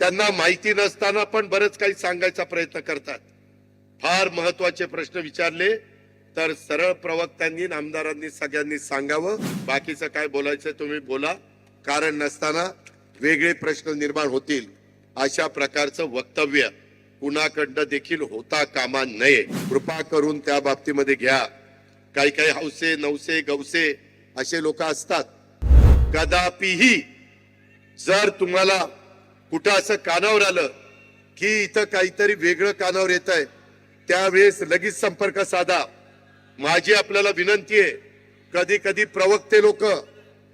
त्यांना माहिती नसताना पण बरंच काही सांगायचा प्रयत्न करतात. फार महत्त्वाचे प्रश्न विचारले तर सरळ प्रवक्त्यांनी आमदारांनी सगळ्यांनी सांगावं. बाकीचं काय बोलायचं तुम्ही बोला. कारण नसताना वेगळे प्रश्न निर्माण होतील. अशा प्रकारचं वक्तव्य कुणाकडनं देखील होता कामा नये. कृपा करून त्या बाबतीमध्ये घ्या. काही काही हौसे नवसे गवसे असे लोक असतात. कदापिही जर तुम्हाला कुठं असं कानावर आलं की इथं काहीतरी वेगळं कानावर येत आहे त्यावेळेस लगेच संपर्क साधा. माझी आपल्याला विनंती आहे कधी कधी प्रवक्ते लोक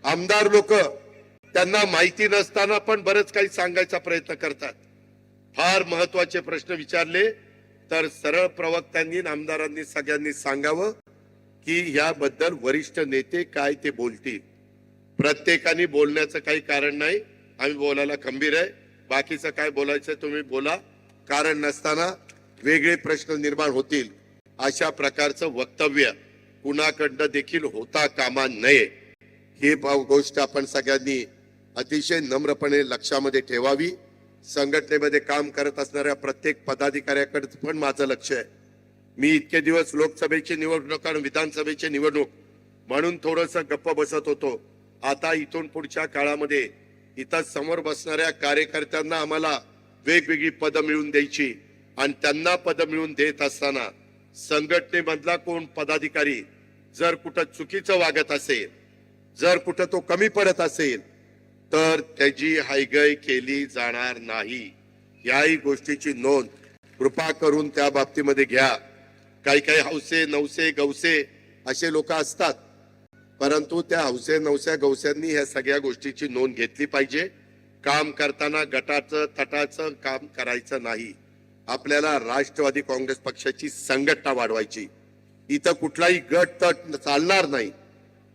आमदार लोक त्यांना माहिती नसताना पण बरंच काही सांगायचा प्रयत्न करतात. फार महत्त्वाचे प्रश्न विचारले तर सरळ प्रवक्त्यांनी आमदारांनी सगळ्यांनी सांगावं की याबद्दल वरिष्ठ नेते काय ते बोलतील. प्रत्येकाने बोलण्याचं काही कारण नाही आम्ही बोलायला खंबीर आहे. बाकीचं काय बोलायचं तुम्ही बोला. कारण नसताना वेगळे प्रश्न निर्माण होतील. अशा प्रकारचं वक्तव्य कुणाकडनं देखील होता कामा नये. ही भाव- गोष्ट आपण सगळ्यांनी अतिशय नम्रपणे लक्षामध्ये ठेवावी. संघटनेमध्ये काम करत असणाऱ्या प्रत्येक पदाधिकाऱ्याकडे पण माझं लक्ष आहे. मी इतके दिवस लोकसभेची निवडणूक आणि विधानसभेची निवडणूक म्हणून थोडस गप्प बसत होतो. आता इथून पुढच्या काळामध्ये इथं समोर बसणाऱ्या कार्यकर्त्यांना आम्हाला वेगवेगळी पदं मिळवून द्यायची आणि त्यांना पदं मिळवून देत असताना संघटनेमधला कोण पदाधिकारी जर कुठं चुकीचं वागत असेल जर कुठं तो कमी पडत असेल तर त्याची हायगय केली जाणार नाही. याही गोष्टीची नोंद कृपा करून त्या बाबतीमध्ये घ्या. काही काही हौसे नवसे गवसे असे लोक असतात. परंतु त्या हौसे नवस्या गवस्यांनी ह्या सगळ्या गोष्टीची नोंद घेतली पाहिजे. काम करताना गटाचं तटाचं काम करायचं नाही. आपल्याला राष्ट्रवादी काँग्रेस पक्षाची संघटना वाढवायची. इथं कुठलाही गट तट चालणार नाही.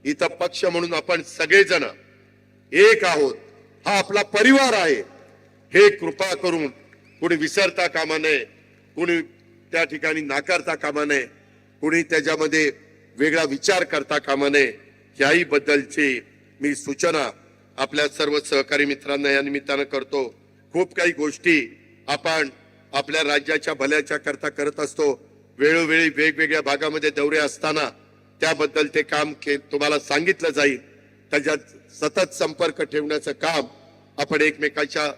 इथं पक्ष म्हणून आपण सगळेजण एक आहोत. हा आपला परिवार आहे. हे कृपा करून कुणी विसरता कामा नये. कुणी त्या ठिकाणी नाकारता कामा नये. कुणी त्याच्यामध्ये वेगळा विचार करता कामा नये. याही बद्दलची मी सूचना आपल्या सर्व सहकारी मित्रांना या निमित्तानं करतो. खूप काही गोष्टी आपण आपल्या राज्याच्या भल्याच्या करता करत असतो. वेळोवेळी वेगवेगळ्या भागामध्ये दौरे असताना त्याबद्दल ते काम के तुम्हाला सांगितलं जाईल. त्याच्यात सतत संपर्क ठेवण्याचं काम आपण एकमेकाच्या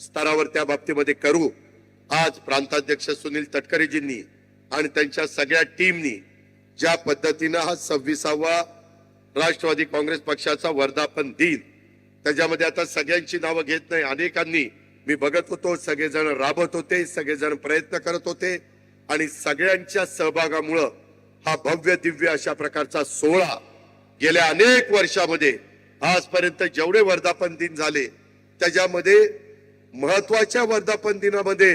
स्तरावर त्या बाबतीमध्ये करू. आज प्रांताध्यक्ष सुनील तटकरेजींनी आणि त्यांच्या सगळ्या टीमनी ज्या पद्धतीनं हा सव्वीसावा राष्ट्रवादी काँग्रेस पक्षाचा वर्धापन दिन. त्याच्यामध्ये आता सगळ्यांची नावं घेत नाही. अनेकांनी मी बघत होतो सगळेजण राबत होते सगळेजण प्रयत्न करत होते आणि सगळ्यांच्या सहभागामुळं हा भव्य दिव्य अशा प्रकारचा सोहळा गेल्या अनेक वर्षामध्ये आजपर्यंत जेवढे वर्धापन दिन झाले त्याच्यामध्ये महत्त्वाच्या वर्धापन दिनामध्ये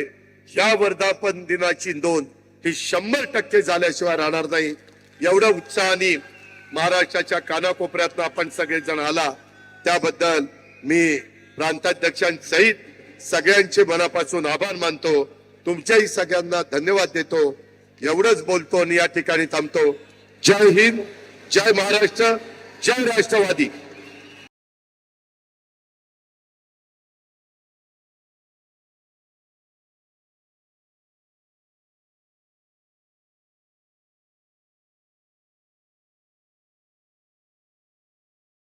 ह्या वर्धापन दिनाची नोंद ही शंभर टक्के झाल्याशिवाय राहणार नाही. एवढ्या उत्साहाने महाराष्ट्राच्या कानाकोपऱ्यातनं आपण सगळेजण आला त्याबद्दल मी प्रांताध्यक्षांसहित सगळ्यांचे मनापासून आभार मानतो. तुमच्याही सगळ्यांना धन्यवाद देतो. एवढंच बोलतो आणि या ठिकाणी थांबतो. जय हिंद जय महाराष्ट्र जय राष्ट्रवादी.